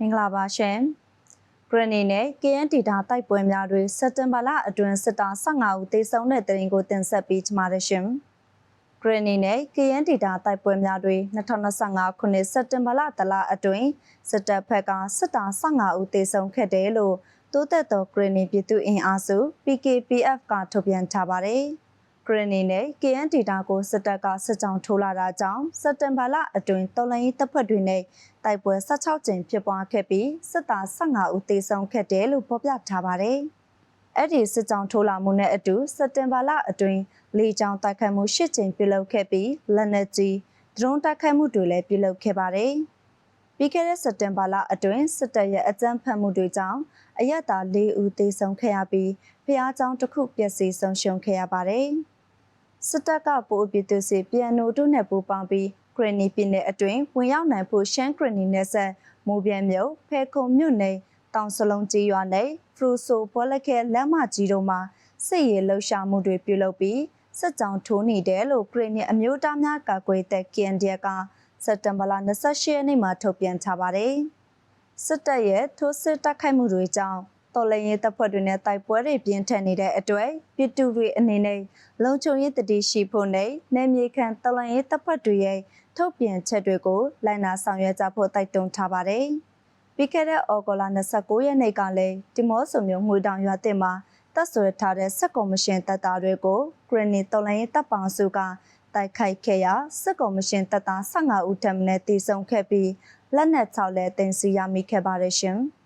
မင်္ဂလာပါရှင်ဂရနီနဲ့ KN ဒေတာတိုက်ပွဲများတွင်စက်တင်ဘာလအတွင်းစစ်သား15ဦးသေဆုံးတဲ့တဲ့ရင်ကိုတင်ဆက်ပေးကြပါရရှင်ဂရနီနဲ့ KN ဒေတာတိုက်ပွဲများတွင်2025ခုနှစ်စက်တင်ဘာလတလအတွင်းစစ်တပ်ဖက်ကစစ်သား15ဦးသေဆုံးခဲ့တယ်လို့တိုးသက်သောဂရနီပြည်သူ့အင်အားစု PKPF ကထုတ်ပြန်ထားပါတယ်။ ကရနီနဲ့ KN ဒေတာကိုစစ်တပ်ကစစ်ကြောင်းထိုးလာတာကြောင့်စက်တင်ဘာလအတွင်းတော်လှန်ရေးတပ်ဖွဲ့တွေနဲ့တိုက်ပွဲ16ကြိမ်ဖြစ်ပွားခဲ့ပြီးစစ်သား15ဦးသေဆုံးခဲ့တယ်လို့ဖော်ပြထားပါတယ်။အဲ့ဒီစစ်ကြောင်းထိုးလာမှုနဲ့အတူစက်တင်ဘာလအတွင်းလေကြောင်းတိုက်ခိုက်မှု10ကြိမ်ပြုလုပ်ခဲ့ပြီးလက်နက်ကြီးဒရုန်းတိုက်ခိုက်မှုတွေလည်းပြုလုပ်ခဲ့ပါတယ်။ပြီးခဲ့တဲ့စက်တင်ဘာလအတွင်းစစ်တပ်ရဲ့အကြမ်းဖက်မှုတွေကြောင့်အရတာ၄ဦးသေဆုံးခဲ့ရပြီးဖျားကြောင်တစ်ခုပျက်စီးဆုံးရှုံးခဲ့ရပါတယ်။ စစ်တပ်ကပိုအပြည်သူစီပြန်နိုတို့နဲ့ပူးပေါင်းပြီးဂရနီပြည်နယ်အတွင်းဝင်ရောက်နိုင်ဖို့ရှမ်းဂရနီနယ်ဆက်မိုးပြန်မြို့ဖဲခုံမြို့နယ်တောင်စလုံးကြီးရွာနယ်ဖရူဆိုဘောလခဲလမ်းမကြီးတို့မှာစစ်ရေးလှုပ်ရှားမှုတွေပြုလုပ်ပြီးစစ်ကြောင်းထိုးနေတယ်လို့ဂရနီအမျိုးသားများကာကွယ်တဲ့ KNDF ကစက်တင်ဘာလ28ရက်နေ့မှာထုတ်ပြန်ထားပါတယ်စစ်တပ်ရဲ့ထိုးစစ်တိုက်ခိုက်မှုတွေကြောင့် တော်လှန်ရေးတပ်ဖွဲ့တွေနဲ့တိုက်ပွဲတွေပြင်းထန်နေတဲ့အတွက်ပြည်သူတွေအနေနဲ့လုံခြုံရေးတတိရှိဖို့နဲ့နယ်မြေခံတော်လှန်ရေးတပ်ဖွဲ့တွေရဲ့ထုတ်ပြန်ချက်တွေကိုလိုက်နာဆောင်ရွက်ကြဖို့တိုက်တွန်းထားပါတယ်။ပြီးခဲ့တဲ့ဩဂုတ်လ29ရက်နေ့ကလည်းဒီမော့ဆိုမျိုးငွေတောင်ရွာတင်မှာတပ်ဆွဲထားတဲ့စစ်ကော်မရှင်တပ်သားတွေကိုဂရနီတော်လှန်ရေးတပ်ပေါင်းစုကတိုက်ခိုက်ခဲ့ရာစစ်ကော်မရှင်တပ်သား15ဦးထပ်မံတည်ဆုံခဲ့ပြီးလက်နက်6လက်တင်စီရမိခဲ့ပါတယ်ရှင်။